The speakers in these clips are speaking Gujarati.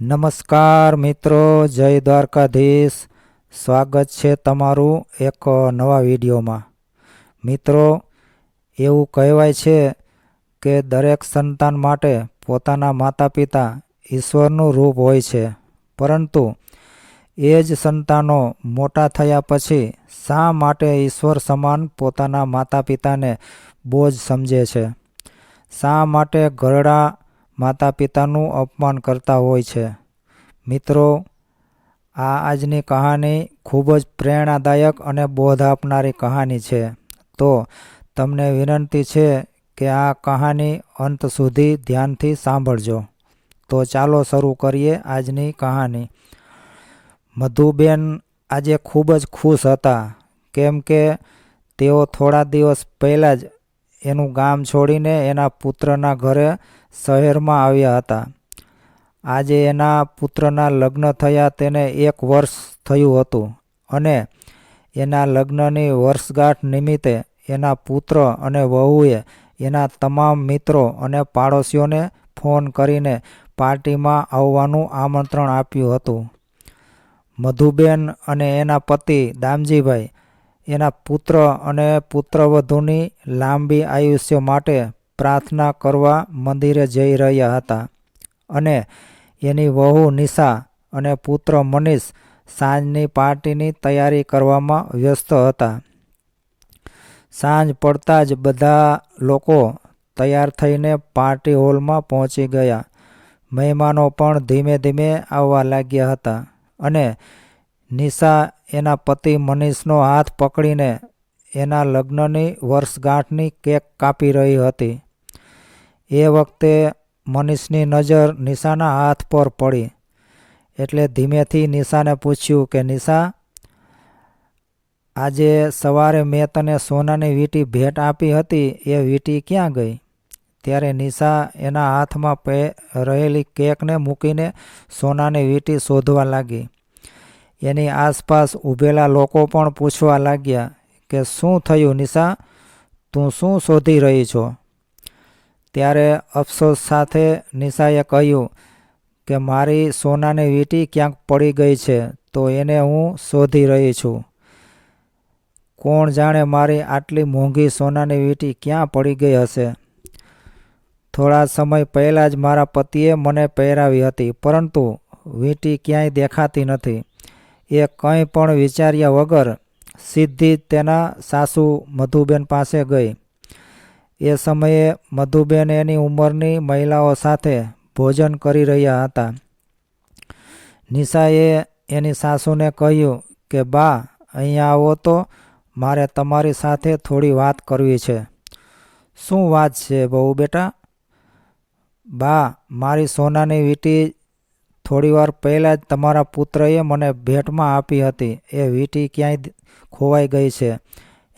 નમસ્કાર મિત્રો, જય દ્વારકાધીશ. સ્વાગત છે તમારું એક નવા વિડીયોમાં. મિત્રો, એવું કહેવાય છે કે દરેક સંતાન માટે પોતાના માતા પિતા ઈશ્વરનું રૂપ હોય છે. પરંતુ એ જ સંતાનો મોટા થયા પછી શા માટે ઈશ્વર સમાન પોતાના માતા પિતાને બોજ સમજે છે? શા માટે ઘરડા માતા પિતાનું અપમાન કરતા હોય છે. મિત્રો, આ આજની કહાની ખૂબ જ પ્રેરણાદાયક અને બોધ આપનારી કહાની છે. તો તમને વિનંતી છે કે આ કહાની અંત સુધી ધ્યાનથી સાંભળજો. તો ચાલો શરૂ કરીએ આજની કહાની. મધુબેન આજે ખૂબ જ ખુશ હતા, કેમ કે તેઓ થોડા દિવસ પહેલાં જ એનું ગામ છોડીને એના પુત્રના ઘરે શહેરમાં આવ્યા હતા. આજે એના પુત્રના લગ્ન થયા તેને એક વર્ષ થયું હતું અને એના લગ્નની વર્ષગાંઠ નિમિત્તે એના પુત્ર અને વહુએ એના તમામ મિત્રો અને પાડોશીઓને ફોન કરીને પાર્ટીમાં આવવાનું આમંત્રણ આપ્યું હતું. મધુબેન અને એના પતિ દામજીભાઈ એના પુત્ર અને પુત્રવધૂની લાંબી આયુષ્ય માટે પ્રાર્થના કરવા મંદિરે જઈ રહ્યા હતા અને એની વહુ નિશા અને પુત્ર મનીષ સાંજની પાર્ટીની તૈયારી કરવામાં વ્યસ્ત હતા. સાંજ પડતા જ બધા લોકો તૈયાર થઈને પાર્ટી હોલમાં પહોંચી ગયા. મહેમાનો પણ ધીમે ધીમે આવવા લાગ્યા હતા અને નિશા એના પતિ મનીષનો હાથ પકડીને એના લગ્નની વર્ષગાંઠની કેક કાપી રહી હતી. એ વખતે મનીષની નજર નિશાના હાથ પર પડી. એટલે ધીમેથી નિશાને પૂછ્યું કે, નિશા, આજે સવારે મેં તને સોનાની વીંટી ભેટ આપી હતી, એ વીંટી ક્યાં ગઈ? ત્યારે નિશા એના હાથમાં પે રહેલી કેકને મૂકીને સોનાની વીંટી શોધવા લાગી. એની આસપાસ ઊભેલા લોકો પણ પૂછવા લાગ્યા કે, શું થયું નિશા? તું શું શોધી રહી છો? ત્યારે અફસોસ સાથે નિશાએ કહ્યું કે મારી સોનાની વીંટી ક્યાંક પડી ગઈ છે, તો એને હું શોધી રહી છું. કોણ જાણે મારી આટલી મોંઘી સોનાની વીંટી ક્યાં પડી ગઈ હશે? થોડા સમય પહેલાં જ મારા પતિએ મને પહેરાવી હતી, પરંતુ વીંટી ક્યાંય દેખાતી નથી. એ કંઈ પણ વિચાર્યા વગર સીધી તેના સાસુ મધુબેન પાસે ગઈ. એ સમયે મધુબેન એની ઉંમરની મહિલાઓ સાથે ભોજન કરી રહ્યા હતા. નિશાએ એની સાસુને કહ્યું કે, બા અહીંયા આવો તો, મારે તમારી સાથે થોડી વાત કરવી છે. શું વાત છે બહુ બેટા? બા, મારી સોનાની વીંટી થોડીવાર પહેલાં જ તમારા પુત્રએ મને ભેટમાં આપી હતી. એ વીંટી ક્યાંય ખોવાઈ ગઈ છે.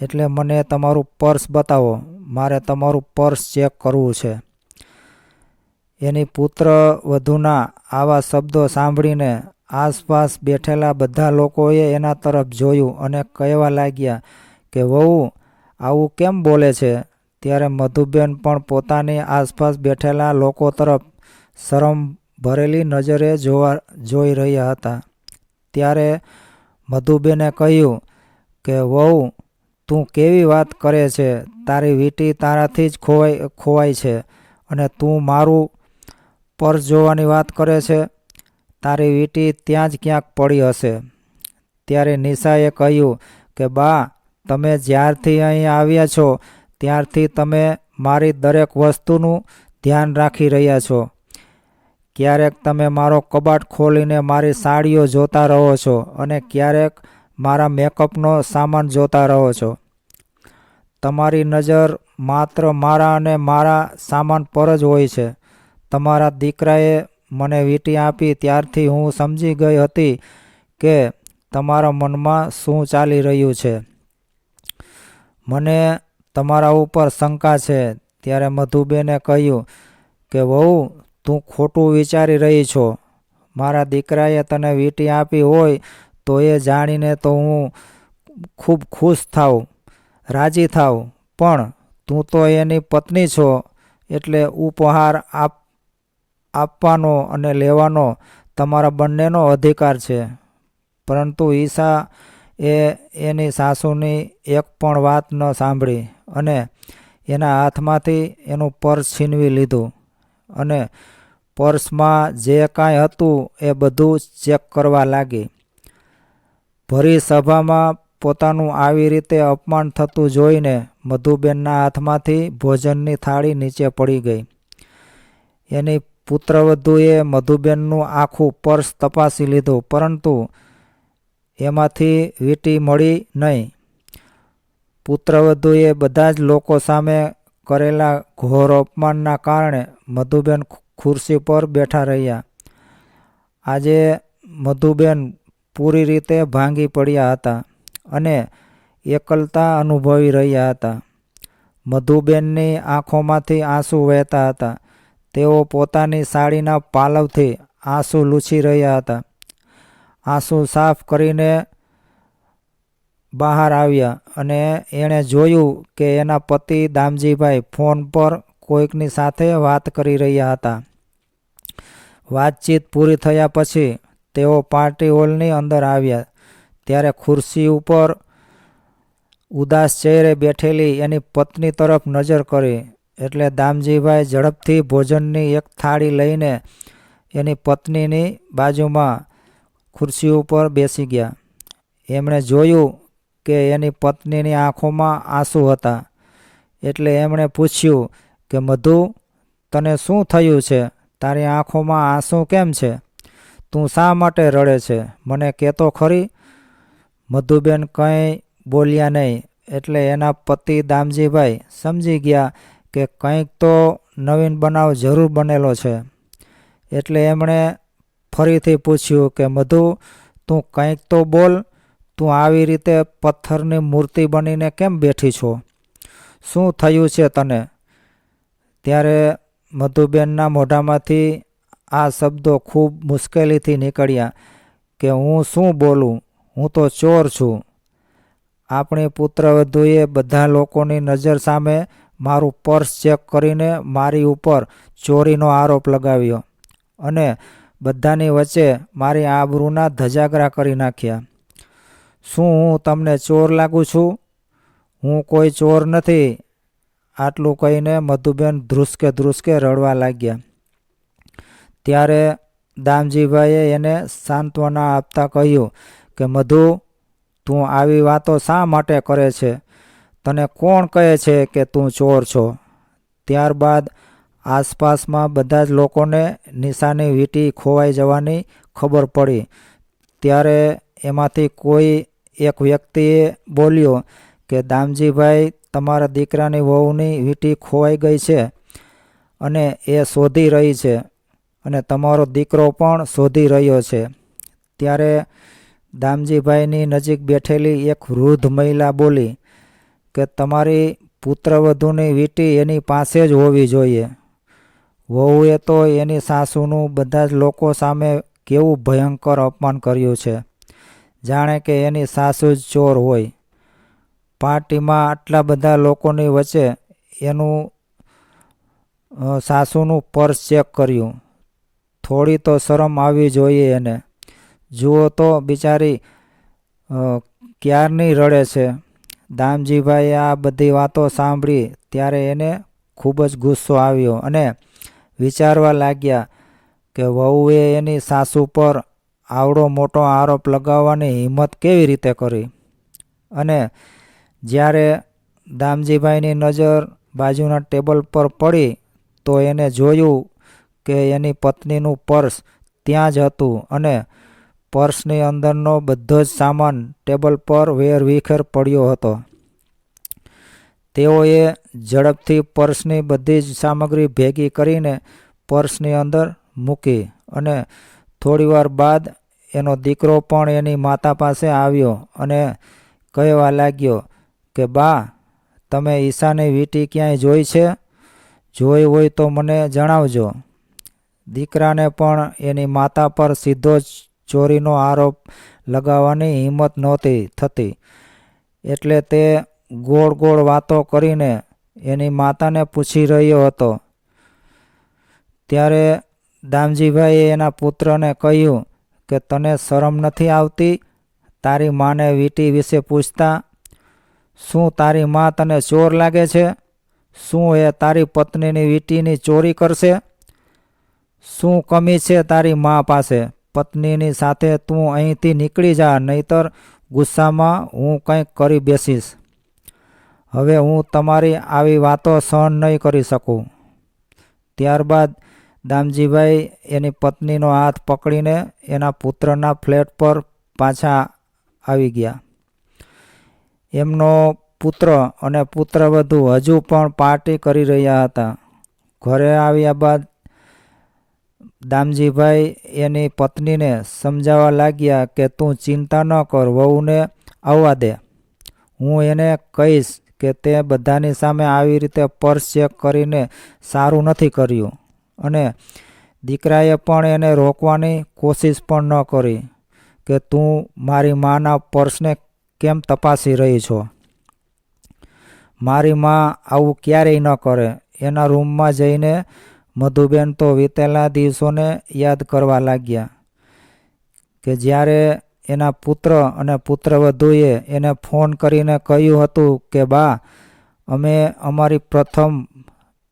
એટલે મને તમારું પર્સ બતાવો. મારે તમારું પર્સ ચેક કરવું છે. એની પુત્ર વધુના આવા શબ્દો સાંભળીને આસપાસ બેઠેલા બધા લોકોએ એના તરફ જોયું અને કહેવા લાગ્યા કે, વહુ, આવું કેમ બોલે છે? ત્યારે મધુબેન પણ પોતાની આસપાસ બેઠેલા લોકો તરફ શરમ ભરેલી નજરે જોવા, જોઈ રહ્યા હતા. ત્યારે મધુબેને કહ્યું કે, વહુ તું કેવી વાત કરે છે? તારી વીંટી તારાથી જ ખોવાઈ, ખોવાય છે. અને તું મારું પર્સ જોવાની વાત કરે છે? તારી વીંટી ત્યાં જ ક્યાંક પડી હશે. ત્યારે નિશાએ કહ્યું કે, બા, તમે જ્યારથી અહીં આવ્યા છો, ત્યારથી તમે મારી દરેક વસ્તુનું ધ્યાન રાખી રહ્યા છો. ક્યારેક તમે મારો કબાટ ખોલીને મારી સાડીઓ જોતા રહો છો અને ક્યારેક મારા મેકઅપનો સામાન જોતા રહો છો. તમારી નજર માત્ર મારા અને મારા સામાન પર જ હોય છે. તમારા દીકરાએ મને વીંટી આપી ત્યારથી હું સમજી ગઈ હતી કે તમારા મનમાં શું ચાલી રહ્યું છે. મને તમારા ઉપર શંકા છે. ત્યારે મધુબેને કહ્યું કે, વહુ, તું ખોટું વિચારી રહી છો. મારા દીકરાએ તને વીંટી આપી હોય તો એ જાણીને તો હું ખૂબ ખુશ થાઉં, રાજી થાવ પણ તું તો એની પત્ની છો, એટલે ઉપહાર આપ, આપવાનો અને લેવાનો તમારા બંનેનો અધિકાર છે. પરંતુ ઈશા એ એની સાસુની એક પણ વાત ન સાંભળી અને એના હાથમાંથી એનું પર્સ છીનવી લીધું અને પર્સમાં જે કાંઈ હતું એ બધું ચેક કરવા લાગી. ભરી સભામાં પોતાનું આવી રીતે અપમાન થતું જોઈને મધુબેનના હાથમાંથી ભોજનની થાળી નીચે પડી ગઈ. એની પુત્રવધુએ મધુબેનનું આખું પર્સ તપાસી લીધું, પરંતુ એમાંથી વીંટી મળી નહીં. પુત્રવધુએ બધા જ લોકો સામે કરેલા ઘોર અપમાનના કારણે મધુબેન ખુરશી પર બેઠા રહ્યા. આજે મધુબેન પૂરી રીતે ભાંગી પડ્યા હતા અને એકલતા અનુભવી રહ્યા હતા. મધુબેનની આંખોમાંથી આંસુ વહેતા હતા. તેઓ પોતાની સાડીના પાલવથી આંસુ લૂછી રહ્યા હતા. આંસુ સાફ કરીને બહાર આવ્યા અને એણે જોયું કે એના પતિ દામજીભાઈ ફોન પર કોઈકની સાથે વાત કરી રહ્યા હતા. વાતચીત પૂરી થયા પછી તેઓ પાર્ટી હોલની અંદર આવ્યા. ત્યારે ખુરશી ઉપર ઉદાસ ચહેરે બેઠેલી એની પત્ની તરફ નજર કરી. એટલે દામજીભાઈ ઝડપથી ભોજનની એક થાળી લઈને એની પત્નીની બાજુમાં ખુરશી ઉપર બેસી ગયા. એમણે જોયું કે એની પત્નીની આંખોમાં આંસુ હતા. એટલે એમણે પૂછ્યું કે, મધુ, તને શું થયું છે? તારી આંખોમાં આંસુ કેમ છે? તું શા માટે રડે છે? મને કહેતો ખરી. મધુબેન કંઈ બોલ્યા નહીં, એટલે એના પતિ દામજીભાઈ સમજી ગયા કે કંઈક તો નવીન બનાવ જરૂર બનેલો છે. એટલે એમણે ફરીથી પૂછ્યું કે, મધુ, તું કંઈક તો બોલ, તું આવી રીતે પથ્થરની મૂર્તિ બનીને કેમ બેઠી છો? શું થયું છે તને? ત્યારે મધુબેનના મોઢામાંથી આ શબ્દો ખૂબ મુશ્કેલીથી નીકળ્યા કે હું શું બોલું? હું તો ચોર છું. આપણી પુત્રવધુએ બધા લોકોની નજર સામે મારું પર્સ ચેક કરીને મારી ઉપર ચોરીનો આરોપ લગાવ્યો અને બધાની વચ્ચે મારી આબરૂના ધજાગરા કરી નાખ્યા. શું હું તમને ચોર લાગું છું? હું કોઈ ચોર નથી. આટલું કહીને મધુબેન ધ્રુસકે ધ્રુસકે રડવા લાગ્યા. ત્યારે દામજીભાઈએ એને સાંત્વના આપતા કહ્યું કે, મધુ, તું આવી વાતો શા માટે કરે છે? તને કોણ કહે છે કે તું ચોર છો? ત્યારબાદ આસપાસમાં બધા જ લોકોને નિશાની વીંટી ખોવાઈ જવાની ખબર પડી. ત્યારે એમાંથી કોઈ એક વ્યક્તિએ બોલ્યો કે, દામજીભાઈ, તમારા દીકરાની વહુની વીંટી ખોવાઈ ગઈ છે અને એ શોધી રહી છે. અને તમારો દીકરો પણ શોધી રહ્યો છે. ત્યારે દામજીભાઈની નજીક બેઠેલી એક વૃદ્ધ મહિલા બોલી કે તમારી પુત્રવધુની વીંટી એની પાસે જ હોવી જોઈએ. વહુએ તો એની સાસુનું બધા જ લોકો સામે કેવું ભયંકર અપમાન કર્યું છે. જાણે કે એની સાસુ જ ચોર હોય. પાર્ટીમાં આટલા બધા લોકોની વચ્ચે એનું સાસુનું પર્સ ચેક કર્યું. થોડી તો શરમ આવવી જોઈએ એને. જુઓ તો બિચારી ક્યારની રડે છે? દામજીભાઈએ આ બધી વાતો સાંભળી ત્યારે એને ખૂબ જ ગુસ્સો આવ્યો અને વિચારવા લાગ્યા કે વહુએ એની સાસુ પર આવડો મોટો આરોપ લગાવવાની હિંમત કેવી રીતે કરી? અને જ્યારે દામજીભાઈની નજર બાજુના ટેબલ પર પડી તો એને જોયું કે એની પત્નીનું પર્સ ત્યાં જ હતું અને પર્સની અંદરનો બધો જ સામાન ટેબલ પર વેરવિખેર પડ્યો હતો. તેઓએ ઝડપથી પર્સની બધી જ સામગ્રી ભેગી કરીને પર્સની અંદર મૂકી અને થોડીવાર બાદ એનો દીકરો પણ એની માતા પાસે આવ્યો અને કહેવા લાગ્યો કે, બા, તમે ઈશાની વીંટી ક્યાંય જોઈ છે? જોઈ હોય તો મને જણાવજો. દીકરાને પણ એની માતા પર સીધો જ ચોરીનો આરોપ લગાવવાની હિંમત નહોતી થતી. એટલે તે ગોળ ગોળ વાતો કરીને એની માતાને પૂછી રહ્યો હતો. ત્યારે દામજીભાઈએ એના પુત્રને કહ્યું કે, તને શરમ નથી આવતી? તારી માને વીટી વિશે પૂછતા? શું તારી મા તને ચોર લાગે છે? શું એ તારી પત્નીની વીટીની ચોરી કરશે? શું કમી છે તારી મા પાસે? પત્નીની સાથે તું અહીંથી નીકળી જા, નહીતર ગુસ્સામાં હું કંઈક કરી બેસીશ. હવે હું તમારી આવી વાતો સહન નહીં કરી શકું. ત્યારબાદ દામજીભાઈ એની પત્નીનો હાથ પકડીને એના પુત્રના ફ્લેટ પર પાછા આવી ગયા. એમનો પુત્ર અને પુત્રવધુ હજુ પણ પાર્ટી કરી રહ્યા હતા. ઘરે આવ્યા બાદ દામજીભાઈ એની પત્નીને સમજાવવા લાગ્યા કે તું ચિંતા ન કર, વહુને આવવા દે. હું એને કહીશ કે તે બધાની સામે આવી રીતે પર્સ ચેક કરીને સારું નથી કર્યું અને દીકરાએ પણ એને રોકવાની કોશિશ પણ ન કરી કે તું મારી માના પર્સને કેમ તપાસી રહી છો? મારી મા આવું ક્યારેય ન કરે. એના રૂમમાં જઈને મધુબેન તો વીતેલા દિવસોને યાદ કરવા લાગ્યા કે જ્યારે એના પુત્ર અને પુત્રવધુએ એને ફોન કરીને કહ્યું હતું કે, બા, અમે અમારી પ્રથમ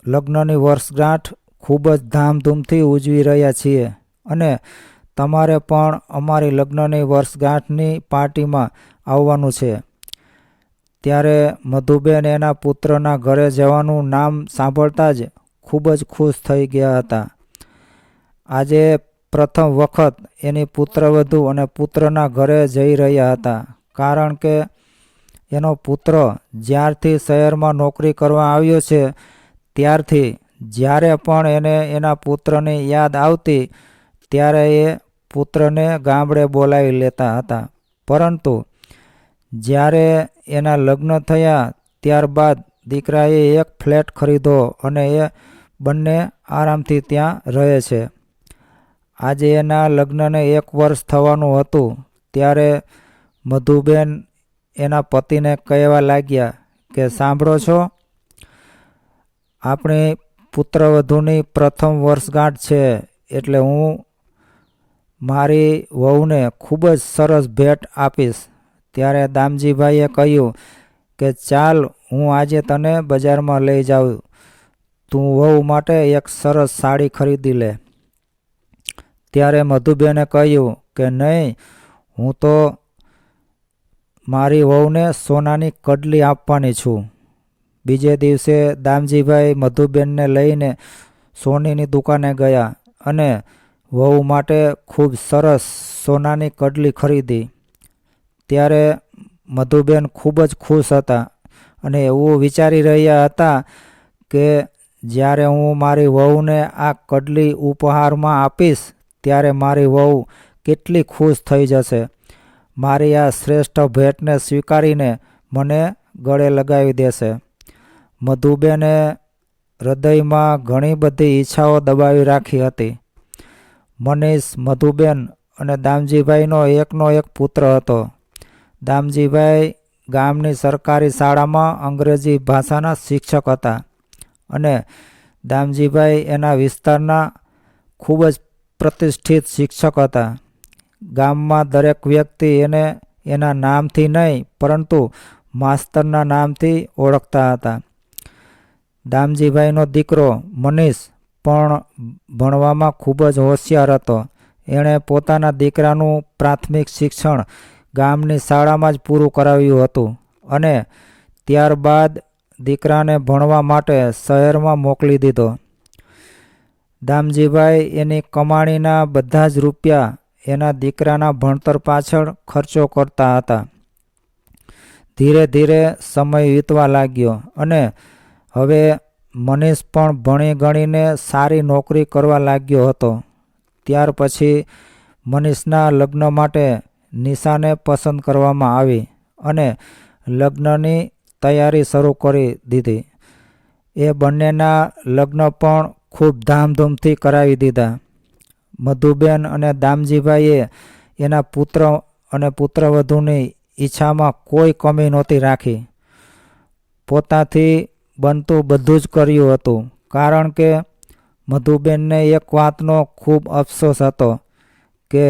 લગ્નની વર્ષગાંઠ ખૂબ જ ધામધૂમથી ઉજવી રહ્યા છીએ અને તમારે પણ અમારી લગ્નની વર્ષગાંઠની પાર્ટીમાં આવવાનું છે. ત્યારે મધુબેન એના પુત્રના ઘરે જવાનું નામ સાંભળતા જ ખૂબ જ ખુશ થઈ ગયા હતા. આજે પ્રથમ વખત એની પુત્રવધુ અને પુત્રના ઘરે જઈ રહ્યા હતા. કારણ કે એનો પુત્ર જ્યારથી શહેરમાં નોકરી કરવા આવ્યો છે, ત્યારથી જ્યારે પણ એને એના પુત્રની યાદ આવતી, ત્યારે એ પુત્રને ગામડે બોલાવી લેતા હતા. પરંતુ જ્યારે એના લગ્ન થયા, ત્યારબાદ દીકરાએ એક ફ્લેટ ખરીદો અને એ બંને આરામથી ત્યાં રહે છે. આજે એના લગ્નને એક વર્ષ થવાનું હતું, ત્યારે મધુબેન એના પતિને કહેવા લાગ્યા કે, સાંભળો છો, આપણી પુત્રવધુની પ્રથમ વર્ષગાંઠ છે, એટલે હું મારી વહુને ખૂબ જ સરસ ભેટ આપીશ. ત્યારે દામજીભાઈએ કહ્યું કે, ચાલ, હું આજે તને બજારમાં લઈ જાઉં. તું વહુ માટે એક સરસ સાડી ખરીદી લે. ત્યારે મધુબેને કહ્યું કે, નહીં, હું તો મારી વહુને સોનાની કડલી આપવાની છું. બીજે દિવસે દામજીભાઈ મધુબેનને લઈને સોનીની દુકાને ગયા અને વહુ માટે ખૂબ સરસ સોનાની કડલી ખરીદી. ત્યારે મધુબેન ખૂબ જ ખુશ હતા અને એવું વિચારી રહ્યા હતા કે જ્યારે હું મારી વહુને આ કડલી ઉપહારમાં આપીશ, ત્યારે મારી વહુ કેટલી ખુશ થઈ જશે. મારી આ શ્રેષ્ઠ ભેટને સ્વીકારીને મને ગળે લગાવી દેશે. મધુબેને હૃદયમાં ઘણી બધી ઈચ્છાઓ દબાવી રાખી હતી. મનીષ, મધુબેન અને દામજીભાઈનો એકનો એક પુત્ર હતો. દામજીભાઈ ગામની સરકારી શાળામાં અંગ્રેજી ભાષાના શિક્ષક હતા. અને દામજીભાઈ એના વિસ્તારના ખૂબ જ પ્રતિષ્ઠિત શિક્ષક હતા. ગામમાં દરેક વ્યક્તિ એને એના નામથી નહીં, પરંતુ માસ્તરના નામથી ઓળખતા હતા. દામજીભાઈનો દીકરો મનીષ પણ ભણવામાં ખૂબ જ હોશિયાર હતો. એણે પોતાના દીકરાનું પ્રાથમિક શિક્ષણ ગામની શાળામાં જ પૂરું કરાવ્યું હતું અને ત્યારબાદ દીકરાને ભણવા માટે શહેરમાં મોકલી દીધો. દામજીભાઈ એની કમાણીના બધા જ રૂપિયા એના દીકરાના ભણતર પાછળ ખર્ચો કરતા હતા. ધીરે ધીરે સમય વીતવા લાગ્યો અને હવે મનીષ પણ ભણી ગણીને સારી નોકરી કરવા લાગ્યો હતો. ત્યાર પછી મનીષના લગ્ન માટે નિશાને પસંદ કરવામાં આવી અને લગ્નની તૈયારી શરૂ કરી દીધી. એ બંનેના લગ્ન પણ ખૂબ ધામધૂમથી કરાવી દીધા. મધુબેન અને દામજીભાઈએ એના પુત્ર અને પુત્રવધુની ઈચ્છામાં કોઈ કમી નહોતી રાખી. પોતાથી બનતું બધું જ કર્યું હતું, કારણ કે મધુબેનને એક વાતનો ખૂબ અફસોસ હતો કે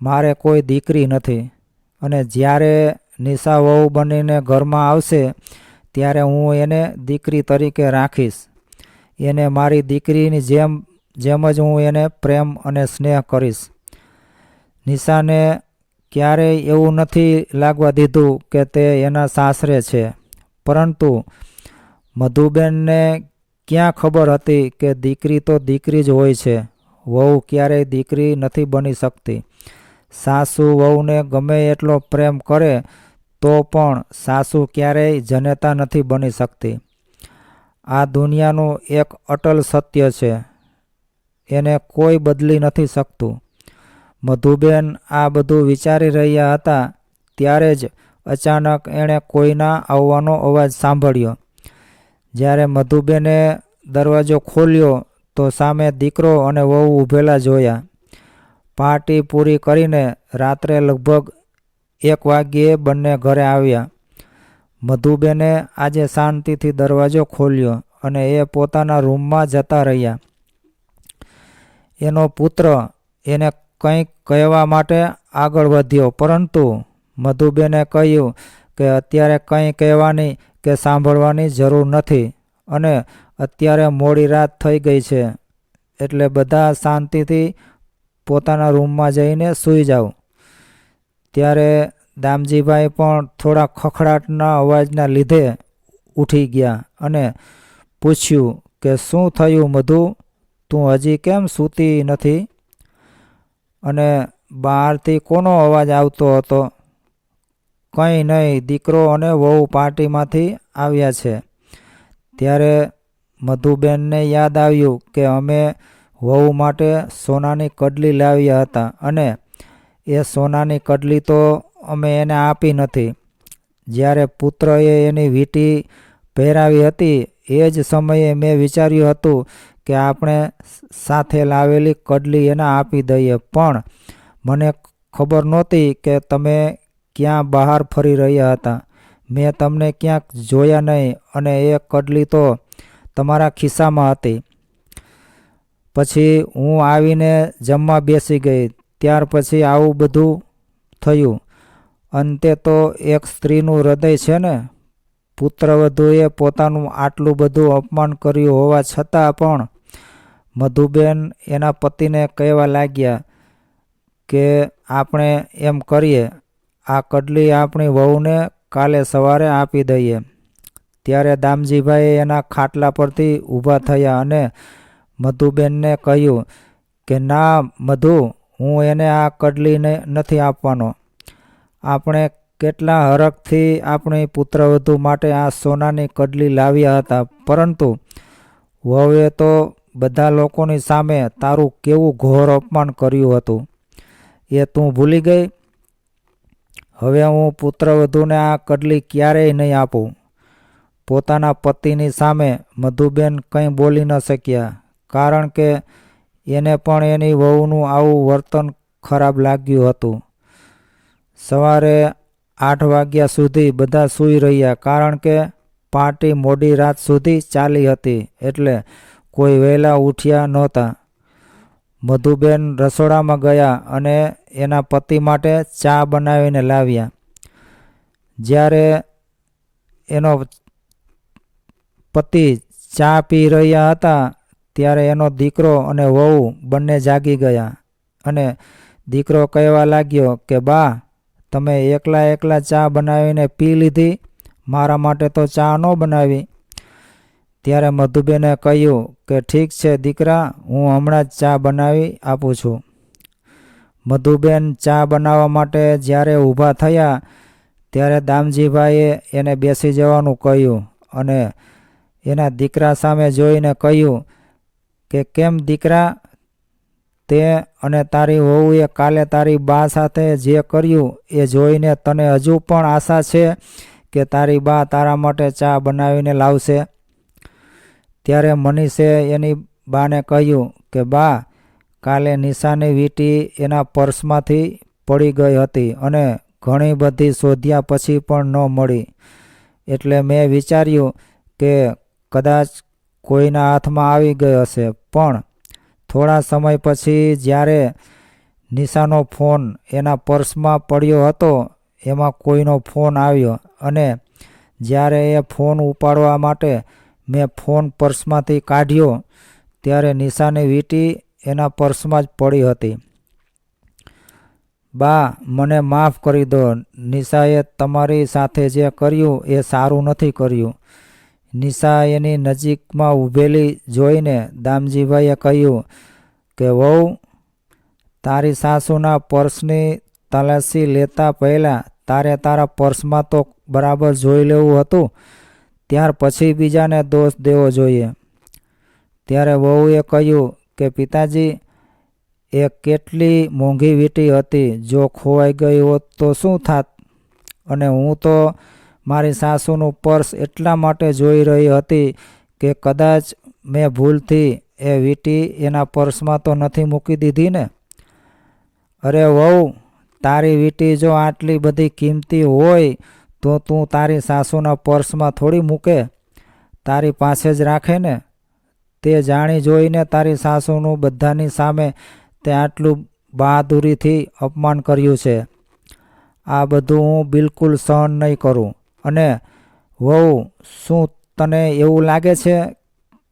મારે કોઈ દીકરી નથી. અને જ્યારે નિશા વહુ બનીને ઘરમાં આવશે, ત્યારે હું એને દીકરી તરીકે રાખીશ. એને મારી દીકરીની જેમ જેમ જ હું એને પ્રેમ અને સ્નેહ કરીશ. નિશાને ક્યારેય એવું નથી લાગવા દીધું કે તે એના સાસરે છે. પરંતુ મધુબેનને ક્યાં ખબર હતી કે દીકરી તો દીકરી જ હોય છે. વહુ ક્યારેય દીકરી નથી બની શકતી. સાસુ વહુને ગમે એટલો પ્રેમ કરે તો પણ સાસુ ક્યારેય જનેતા નથી બની શકતી. આ દુનિયાનું એક અટલ સત્ય છે. એને કોઈ બદલી નથી શકતું. મધુબેન આ બધું વિચારી રહ્યા હતા ત્યારે જ અચાનક એણે કોઈના આવવાનો અવાજ સાંભળ્યો. જ્યારે મધુબેને દરવાજો ખોલ્યો તો સામે દીકરો અને વહુ ઊભેલા જોયા. પાર્ટી પૂરી કરીને રાત્રે લગભગ એક વાગ્યે બંને ઘરે આવ્યા. મધુબેને આજે શાંતિથી દરવાજો ખોલ્યો અને એ પોતાના રૂમમાં જતા રહ્યા. એનો પુત્ર એને કંઈક કહેવા માટે આગળ વધ્યો, પરંતુ મધુબેને કહ્યું કે અત્યારે કંઈ કહેવાની કે સાંભળવાની જરૂર નથી અને અત્યારે મોડી રાત થઈ ગઈ છે. એટલે બધા શાંતિથી પોતાના રૂમમાં જઈને સૂઈ જાઓ. ત્યારે દામજીભાઈ પણ થોડા ખખડાટના અવાજના લીધે ઉઠી ગયા અને પૂછ્યું કે શું થયું મધુ? તું હજી કેમ સૂતી નથી? અને બહારથી કોનો અવાજ આવતો હતો? કંઈ નહીં, દીકરો અને વહુ પાર્ટીમાંથી આવ્યા છે. ત્યારે મધુબેનને યાદ આવ્યું કે અમે વહુ માટે સોનાની કડલી લાવ્યા હતા અને એ સોનાની કડલી તો અમે એને આપી નથી. જ્યારે પુત્રએ એની વીંટી પહેરાવી હતી, એ જ સમયે મેં વિચાર્યું હતું કે આપણે સાથે લાવેલી કડલી એને આપી દઈએ. પણ મને ખબર નહોતી કે તમે ક્યાં બહાર ફરી રહ્યા હતા. મેં તમને ક્યાંક જોયા નહીં અને એ કડલી તો તમારા ખિસ્સામાં હતી. પછી હું આવીને જમવા બેસી ગઈ. ત્યાર પછી આવું બધું થયું. અંતે તો એક સ્ત્રીનું હૃદય છે ને, પુત્રવધુએ પોતાનું આટલું બધું અપમાન કર્યું હોવા છતાં પણ મધુબેન એના પતિને કહેવા લાગ્યા કે આપણે એમ કરીએ, આ કડલી આપણી વહુને કાલે સવારે આપી દઈએ. ત્યારે દામજીભાઈ એના ખાટલા પરથી ઊભા થયા અને મધુબેનને કહ્યું કે, ના મધુ હું એને આ કડલીને નથી આપવાનો. આપણે કેટલા હરખથી આપણી પુત્રવધુ માટે આ સોનાની કડલી લાવ્યા હતા. પરંતુ વહુએ તો બધા લોકોની સામે તારું કેવું ઘોર અપમાન કર્યું હતું. એ તું ભૂલી ગઈ? હવે હું પુત્રવધુને આ કડલી ક્યારેય નહીં આપું. પોતાના પતિની સામે મધુબેન કંઈ બોલી ન શક્યા. કારણ કે એને પણ એની વહુનું આવું વર્તન ખરાબ લાગ્યું હતું. સવારે આઠ વાગ્યા સુધી બધા સૂઈ રહ્યા કારણ કે પાર્ટી મોડી રાત સુધી ચાલી હતી એટલે કોઈ વહેલા ઉઠ્યા નહોતા. મધુબેન રસોડામાં ગયા અને એના પતિ માટે ચા બનાવીને લાવ્યા. જ્યારે એનો પતિ ચા પી રહ્યા હતા ત્યારે એનો દીકરો અને વહુ બંને જાગી ગયા અને દીકરો કહેવા લાગ્યો કે, બા, તમે એકલા એકલા ચા બનાવીને પી લીધી, મારા માટે તો ચા ન બનાવી. ત્યારે મધુબેને કહ્યું કે, ઠીક છે દીકરા, હું હમણાં જ ચા બનાવી આપું છું. મધુબેન ચા બનાવવા માટે જ્યારે ઊભા થયા, ત્યારે દામજીભાઈએ એને બેસી જવાનું કહ્યું અને એના દીકરા સામે જોઈને કહ્યું કે કેમ દીકરા, તે અને તારી વહુએ કાલે તારી બા સાથે જે કર્યું એ જોઈને તને હજુ પણ આશા છે કે તારી બા તારા માટે ચા બનાવીને લાવશે? ત્યારે મનીષે એની બાને કહ્યું કે, બા, કાલે નિશાની વીંટી એના પર્સમાંથી પડી ગઈ હતી અને ઘણી બધી શોધ્યા પછી પણ ન મળી. એટલે મેં વિચાર્યું કે કદાચ કોઈના હાથમાં આવી ગઈ હશે પણ થોડા સમય પછી જ્યારે નિશાનો ફોન એના પર્સમાં પડ્યો હતો, એમાં કોઈનો ફોન આવ્યો અને જ્યારે એ ફોન ઉપાડવા માટે મેં ફોન પર્સમાંથી કાઢ્યો, ત્યારે નિશાની વીંટી એના પર્સમાં જ પડી હતી. બા, મને માફ કરી દો. નિશાએ તમારી સાથે જે કર્યું એ સારું નથી કર્યું. નિશા એની નજીકમાં ઊભેલી જોઈને દામજીભાઈએ કહ્યું કે, વહુ, તારી સાસુના પર્સની તલાશી લેતા પહેલાં તારે તારા પર્સમાં તો બરાબર જોઈ લેવું હતું. ત્યાર પછી બીજાને દોષ દેવો જોઈએ. ત્યારે વહુએ કહ્યું કે, પિતાજી, એ કેટલી મોંઘી વીંટી હતી. જો ખોવાઈ ગઈ હોત તો શું થાત? અને હું તો મારી સાસુનું પર્સ એટલા માટે જોઈ રહી હતી કે કદાચ મેં ભૂલથી એ વીટી એના પર્સમાં તો નથી મૂકી દીધી ને? અરે વહુ, તારી વીટી જો આટલી બધી કિંમતી હોય, તો તું તારી સાસુના પર્સમાં થોડી મૂકે. તારી પાસે જ રાખે ને? તે જાણી જોઈને તારી સાસુનું બધાની સામે તે આટલું બહાદુરીથી અપમાન કર્યું છે. આ બધું હું બિલકુલ સહન નહીં કરું. અને વહુ, શું તને એવું લાગે છે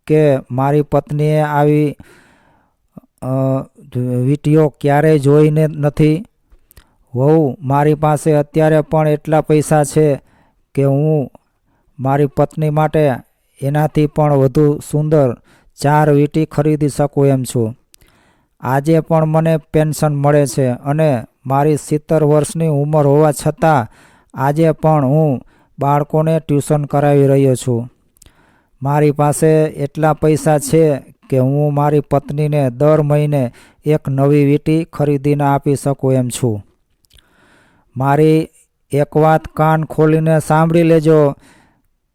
કે મારી પત્નીએ આવી વીંટીઓ ક્યારેય જોઈને નથી? વહુ, મારી પાસે અત્યારે પણ એટલા પૈસા છે કે હું મારી પત્ની માટે એનાથી પણ વધુ સુંદર ચાર વીંટી ખરીદી શકું એમ છું. આજે પણ મને પેન્શન મળે છે અને મારી સિત્તેર વર્ષની ઉંમર હોવા છતાં આજે પણ હું બાળકોને ટ્યુશન કરાવી રહ્યો છું. મારી પાસે એટલા પૈસા છે કે હું મારી પત્નીને દર મહિને એક નવી વીંટી ખરીદીને આપી શકું એમ છું. મારી એક વાત કાન ખોલીને સાંભળી લેજો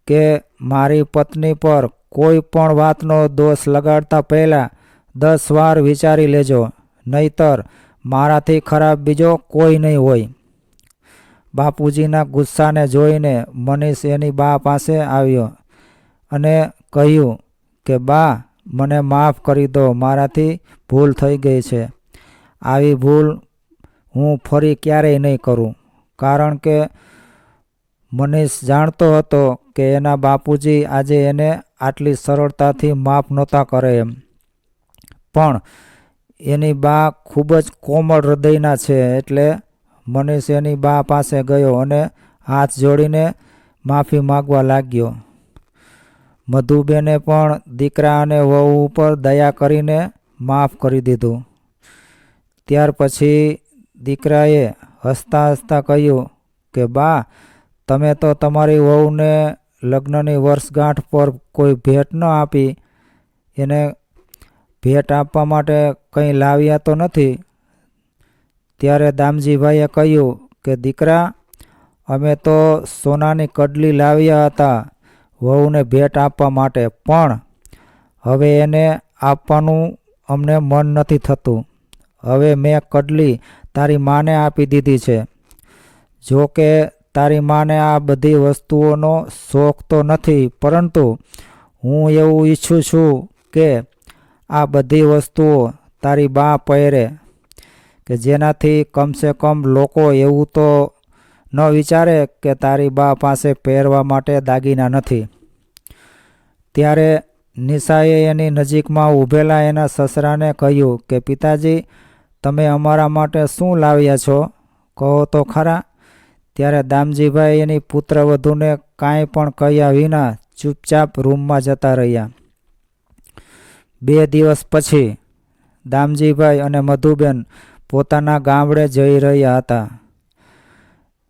કે મારી પત્ની પર કોઈ પણ વાતનો દોષ લગાડતા પહેલાં દસ વાર વિચારી લેજો, નહીતર મારાથી ખરાબ બીજો કોઈ નહીં હોય. બાપુજીના ગુસ્સાને જોઈને મનીષ એની બા પાસે આવ્યો અને કહ્યું કે, બા, મને માફ કરી દો, મારાથી ભૂલ થઈ ગઈ છે. આવી ભૂલ હું ફરી ક્યારેય નહીં કરું. કારણ કે મનીષ જાણતો હતો કે એના બાપુજી આજે એને આટલી સરળતાથી માફ નહોતા કરે એમ. પણ એની બા ખૂબ જ કોમળ હૃદયના છે એટલે મનીષ એની બા પાસે ગયો અને હાથ જોડીને માફી માગવા લાગ્યો. મધુબેને પણ દીકરા અને વહુ ઉપર દયા કરીને માફ કરી દીધું. ત્યાર પછી દીકરાએ હસતા હસતા કહ્યું કે, બા, તમે તો તમારી વહુને લગ્નની વર્ષગાંઠ પર કોઈ ભેટ ન આપી. એને ભેટ આપવા માટે કંઈ લાવ્યા તો નથી. ત્યારે દામજીભાઈએ કહ્યું કે, દીકરા, અમે તો સોનાની કડલી લાવ્યા હતા વહુને ભેટ આપવા માટે, પણ હવે એને આપવાનું અમને મન નથી થતું. હવે મેં કડલી તારી માને આપી દીધી છે. જો કે તારી માને આ બધી વસ્તુઓનો શોખ તો નથી, પરંતુ હું એવું ઈચ્છું છું કે આ બધી વસ્તુઓ તારી બા પહેરે. કે જેનાથી કમસે કમ લોકો એવું તો ન વિચારે કે તારી બા પાસે પહેરવા માટે દાગીના નથી. ત્યારે નિશાએ એની નજીકમાં ઊભેલા એના સસરાને કહ્યું કે, પિતાજી, તમે અમારા માટે શું લાવ્યા છો? કહો તો ખરા. ત્યારે દામજીભાઈ એની પુત્રવધૂને કાંઈ પણ કહ્યા વિના ચૂપચાપ રૂમમાં જતા રહ્યા. બે દિવસ પછી દામજીભાઈ અને મધુબેન પોતાના ગામડે જઈ રહ્યા હતા.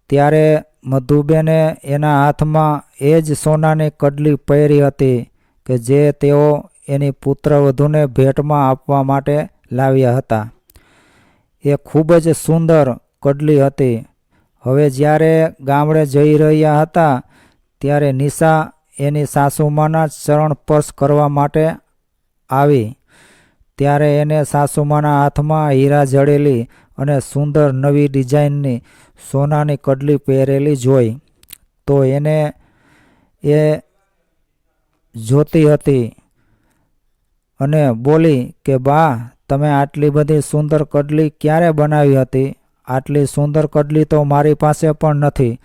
ત્યારે મધુબેને એના હાથમાં એ જ સોનાની કડલી પહેરી હતી કે જે તેઓ એની પુત્રવધૂને ભેટમાં આપવા માટે લાવ્યા હતા. એ ખૂબ જ સુંદર કડલી હતી. હવે જ્યારે ગામડે જઈ રહ્યા હતા, ત્યારે નિશા એની સાસુમાના ચરણ સ્પર્શ કરવા માટે આવી. ત્યારે એને સાસુમાના હાથમાં હીરા જડેલી અને સુંદર નવી ડિઝાઇનની સોનાની કડલી પહેરેલી જોઈ. તો એને એ જોતી હતી અને બોલી કે, બા, તમે આટલી બધી સુંદર કડલી ક્યારે બનાવી હતી? આટલી સુંદર કડલી તો મારી પાસે પણ નથી.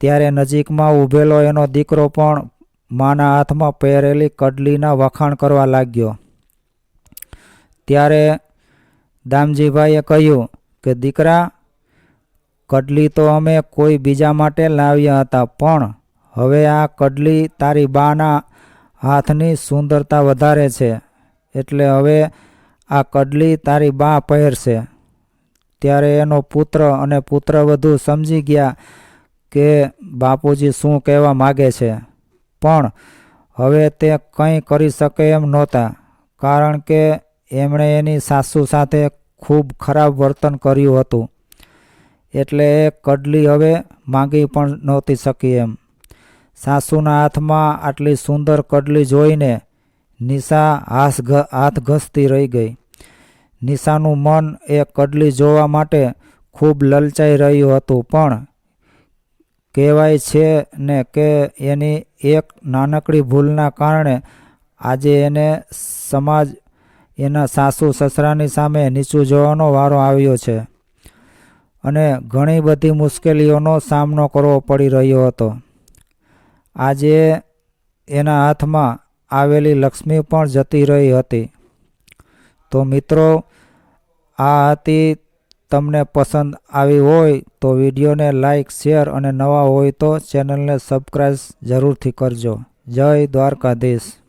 ત્યારે નજીકમાં ઊભેલો એનો દીકરો પણ માના હાથમાં પહેરેલી કડલીના વખાણ કરવા લાગ્યો. ત્યારે દામજીભાઈએ કહ્યું કે, દીકરા, કડલી તો અમે કોઈ બીજા માટે લાવ્યા હતા, પણ હવે આ કડલી તારી બાના હાથની સુંદરતા વધારે છે, એટલે હવે આ કડલી તારી બા પહેરશે. ત્યારે એનો પુત્ર અને પુત્રવધુ સમજી ગયા કે, બાપુજી શું કહેવા માગે છે, પણ હવે તે કંઈ કરી શકે એમ નહોતા, કારણ કે એમણે એની સાસુ સાથે ખૂબ ખરાબ વર્તન કર્યું હતું. એટલે એ કડલી હવે માંગી પણ નહોતી શકી એમ. સાસુના હાથમાં આટલી સુંદર કડલી જોઈને નિશા હાથ હાથ ઘસતી રહી ગઈ. નિશાનું મન એ કડલી જોવા માટે ખૂબ લલચાઈ રહ્યું હતું, પણ કહેવાય છે ને કે એની એક નાનકડી ભૂલના કારણે આજે એને સમાજ એના સાસુ સસરાની સામે નીચું જોવાનો વારો આવ્યો છે અને ઘણી બધી મુશ્કેલીઓનો સામનો કરવો પડી રહ્યો હતો. આજે એના હાથમાં આવેલી લક્ષ્મી પણ જતી રહી હતી. તો મિત્રો, આ હતી તમને પસંદ આવી હોય તો વિડીયોને લાઈક, શેર અને નવા હોય તો ચેનલને સબસ્ક્રાઈબ જરૂરથી કરજો. જય દ્વારકાધીશ.